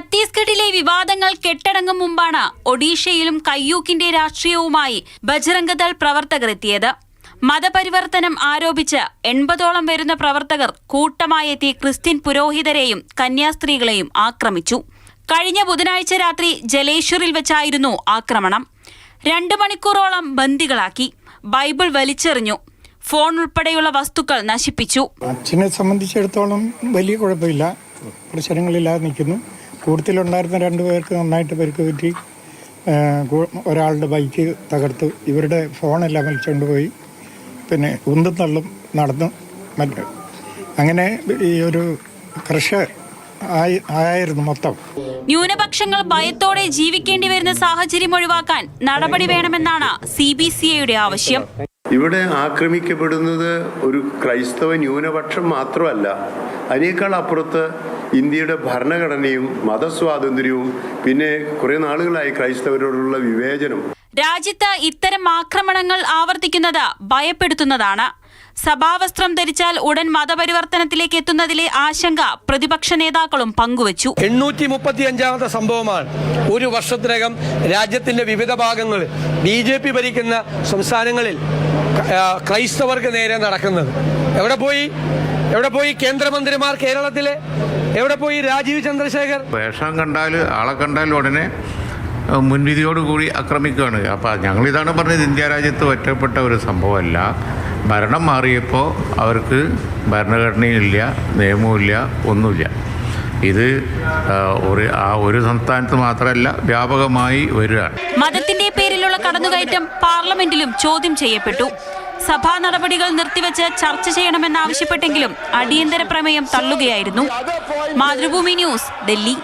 ഛത്തീസ്ഗഡിലെ വിവാദങ്ങൾ കെട്ടടങ്ങും മുമ്പാണ് ഒഡീഷയിലും കയ്യൂക്കിന്റെ രാഷ്ട്രീയവുമായി ബജറംഗദൾ പ്രവർത്തകർ എത്തിയത് മതപരിവർത്തനം ആരോപിച്ച് എൺപതോളം വരുന്ന പ്രവർത്തകർ കൂട്ടമായി എത്തി ക്രിസ്ത്യൻ പുരോഹിതരെയും കന്യാസ്ത്രീകളെയും ആക്രമിച്ചു. കഴിഞ്ഞ ബുധനാഴ്ച രാത്രി ജലേശ്വറിൽ വെച്ചായിരുന്നു ആക്രമണം. രണ്ട് മണിക്കൂറോളം ബന്ദികളാക്കി. ബൈബിൾ വലിച്ചെറിഞ്ഞു. ഫോൺ ഉൾപ്പെടെയുള്ള വസ്തുക്കൾ നശിപ്പിച്ചു. അച്ഛനെ സംബന്ധിച്ചിടത്തോളം വലിയ കുഴപ്പമില്ല. പ്രശ്നങ്ങളില്ലാതെ നിൽക്കുന്നു. കൂട്ടത്തിലുണ്ടായിരുന്ന രണ്ട് പേർക്ക് നന്നായിട്ട് പരിക്ക് പറ്റി. ഒരാളുടെ ബൈക്ക് തകർത്തു. ഇവരുടെ ഫോണെല്ലാം വലിച്ചുകൊണ്ട് പോയി. പിന്നെ ഉന്തും തള്ളും നടന്നു. മറ്റ് അങ്ങനെ ഈ ഒരു ക്രഷ് ആയി ആയിരുന്നു മൊത്തം. ന്യൂനപക്ഷങ്ങൾ ഭയത്തോടെ ജീവിക്കേണ്ടി വരുന്ന സാഹചര്യം ഒഴിവാക്കാൻ നടപടി വേണമെന്നാണ് സി ബി സി ഐയുടെ ആവശ്യം. ഇവിടെ ആക്രമിക്കപ്പെടുന്നത് ഒരു ക്രൈസ്തവ ന്യൂനപക്ഷം മാത്രമല്ല. അതിനേക്കാൾ അപ്പുറത്ത് ഇന്ത്യയുടെ ഭരണഘടനയും മതസ്വാതന്ത്ര്യവും പിന്നെ കുറെ നാളുകളായി ക്രൈസ്തവരോടുള്ള വിവേചനം. രാജ്യത്ത് ഇത്തരം ആക്രമണങ്ങൾ ആവർത്തിക്കുന്നത് ഭയപ്പെടുത്തുന്നതാണ്. സഭാവസ്ത്രം ധരിച്ചാൽ ഉടൻ മതപരിവർത്തനത്തിലേക്ക് എത്തുന്നതിലെ ആശങ്ക പ്രതിപക്ഷ നേതാക്കളും പങ്കുവച്ചു. എണ്ണൂറ്റി മുപ്പത്തി അഞ്ചാമത്തെ സംഭവമാണ്. ഒരു വർഷത്തിനകം രാജ്യത്തിന്റെ വിവിധ ഭാഗങ്ങളിൽ ബി ജെ പി ഭരിക്കുന്ന സംസ്ഥാനങ്ങളിൽ ക്രൈസ്തവർക്ക് നേരെ നടക്കുന്നത്. എവിടെ പോയി? എവിടെ പോയി കേന്ദ്രമന്ത്രിമാർ കേരളത്തിലെ? എവിടെ പോയി രാജീവ് ചന്ദ്രശേഖർ? വേഷം കണ്ടാൽ ആളെ കണ്ടാൽ ഉടനെ മുൻവിധിയോടുകൂടി ആക്രമിക്കുകയാണ്. അപ്പോൾ ഞങ്ങളിതാണ് പറഞ്ഞത് ഇന്ത്യ രാജ്യത്ത് ഒറ്റപ്പെട്ട ഒരു സംഭവമല്ല. ഭരണം മാറിയപ്പോൾ അവർക്ക് ഭരണഘടനയില്ല നിയമവുമില്ല ഒന്നുമില്ല. ഇത് ഒരു ആ ഒരു സംസ്ഥാനത്ത് മാത്രമല്ല വ്യാപകമായി വരികയാണ്. മതത്തിന്റെ പേരിലുള്ള കടന്നുകയറ്റം പാർലമെന്റിലും ചോദ്യം ചെയ്യപ്പെട്ടു. സഭാ നടപടികൾ നിർത്തിവെച്ച് ചർച്ച ചെയ്യണമെന്നാവശ്യപ്പെട്ടെങ്കിലും അടിയന്തര പ്രമേയം തള്ളുകയായിരുന്നു. മാതൃഭൂമി ന്യൂസ് ഡൽഹി.